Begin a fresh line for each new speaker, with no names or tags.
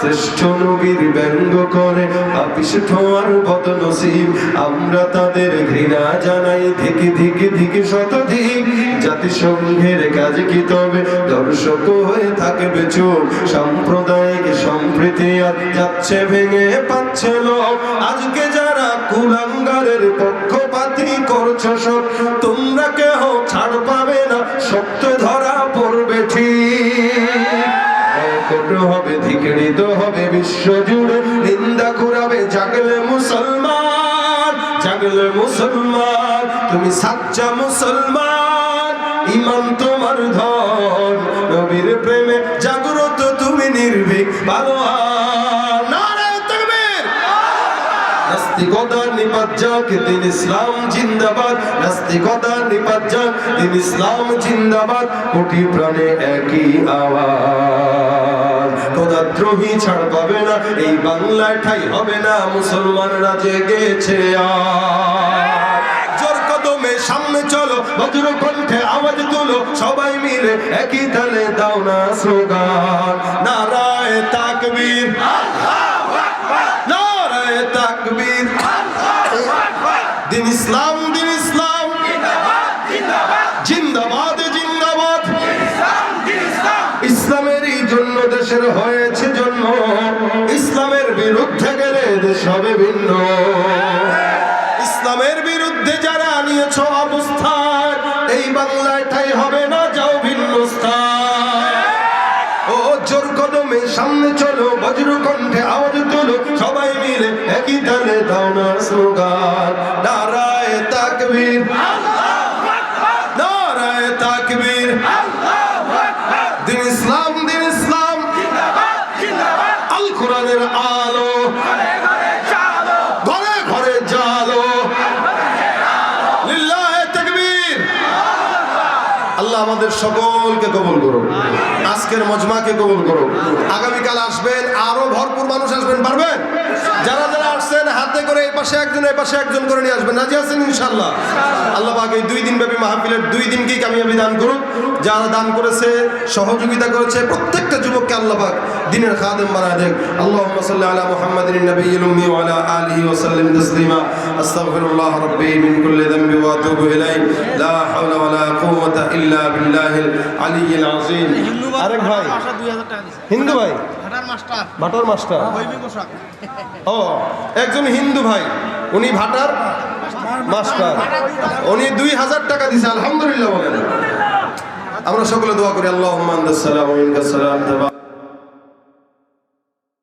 শ্রেষ্ঠ নবীর ব্যঙ্গ করে, পাপিষ্ঠ আর বদনসিব। আমরা তাদের ঘৃণা জানাই, ধিকি ধিকি ধিকি শতধিক। জাতিসংঘের কাজ কি তবে? দর্শক হয়ে থাকবে চোখ সাম্প্রদায়িক সম্প্রীতি আর যাচ্ছে ভেঙে পাচ্ছে লোক আজকে যারা কুলাঙ্গারের পক্ষপাতি করছ সব হবে বিশ্ব জুড়ে নিন্দা কুড়াবে, জাগলে মুসলমান জাগলে মুসলমান। তুমি সাচ্চা মুসলমান, ইমান তোমার ধন। নবীর প্রেমে জাগ্রত তুমি নির্ভীক, ভালো নাস্তিকতার নিপাত যাক দিন ইসলাম জিন্দাবাদ। নাস্তিকতার নিপাত দিন ইসলাম জিন্দাবাদ। কোটি প্রাণে একই আওয়াজ। খোদাদ্রোহী ছাড় পাবে না, এই বাংলায় ঠাই হবে না, মুসলমানরা জেগেছে আর জোর কদমে সামনে চলো বজ্র কণ্ঠে আওয়াজ তুলো, সবাই মিলে একই তালে দাও না স্লোগান। নারায় তাকবীর। দিন ইসলাম দিন ইসলাম। জিন্দাবাদ জিন্দাবাদ। ইসলামেরই জন্য দেশের হয়েছে জন্ম। ইসলামের বিরুদ্ধে গেলে দেশ হবে ভিন্ন। ইসলামের বিরুদ্ধে যারা নিয়েছ অবস্থান, এই বাংলায় ঠাই হবে না, যাও ভিন্ন স্থান। ও জোর কদমে সামনে চলো বজ্র কণ্ঠে আওয়াজ তুলো, সবাই মিলে একই তালে দাও না তাকবীর। নারায় তাকবীর। দিন ইসলাম দিন ইসলাম। আল কোরআনের আলো। আমাদের সকলকে কবুল করো আজকের মজমাকে কবুল করো আগামীকাল আসবেন, আরও ভরপুর মানুষ আসবেন, পারবেন? হাতে করে এই পাশে একজন এই পাশে একজন করে নিয়ে আসবেন। রাজি আছেন ইনশাল্লাহ আল্লাহ পাক এই দুই দিন ব্যাপী মাহফিলের দুই দিনকেই কামিয়াবি দান করুন যারা দান করেছে সহযোগিতা করেছে প্রত্যেকটা যুবককে আল্লাহ পাক দিনের খাদেম বানায় দেন। আল্লাহুম্মা সাল্লি আলা মুহাম্মাদিন নবিয়্যিল উম্মি ওয়া আলা আলিহি ওয়া সাল্লিম তাসলিমা। আস্তাগফিরুল্লাহ রাব্বি মিন কুল্লি যামবি ওয়া আতুবু ইলাইহি। লা হাওলা ওয়া লা কুওয়াতা ইল্লা বিল্লাহিল আলিয়্যিল আযীম। আরেক ভাই। হিন্দু ভাই?
হাটার মাস্টার।
ভাটার মাস্টার? ও একজন হিন্দু ভাই। উনি ভাটার মাস্টার। উনি দুই হাজার টাকা দিছে আলহামদুলিল্লাহ আমরা সকলে দোয়া করি আল্লাহ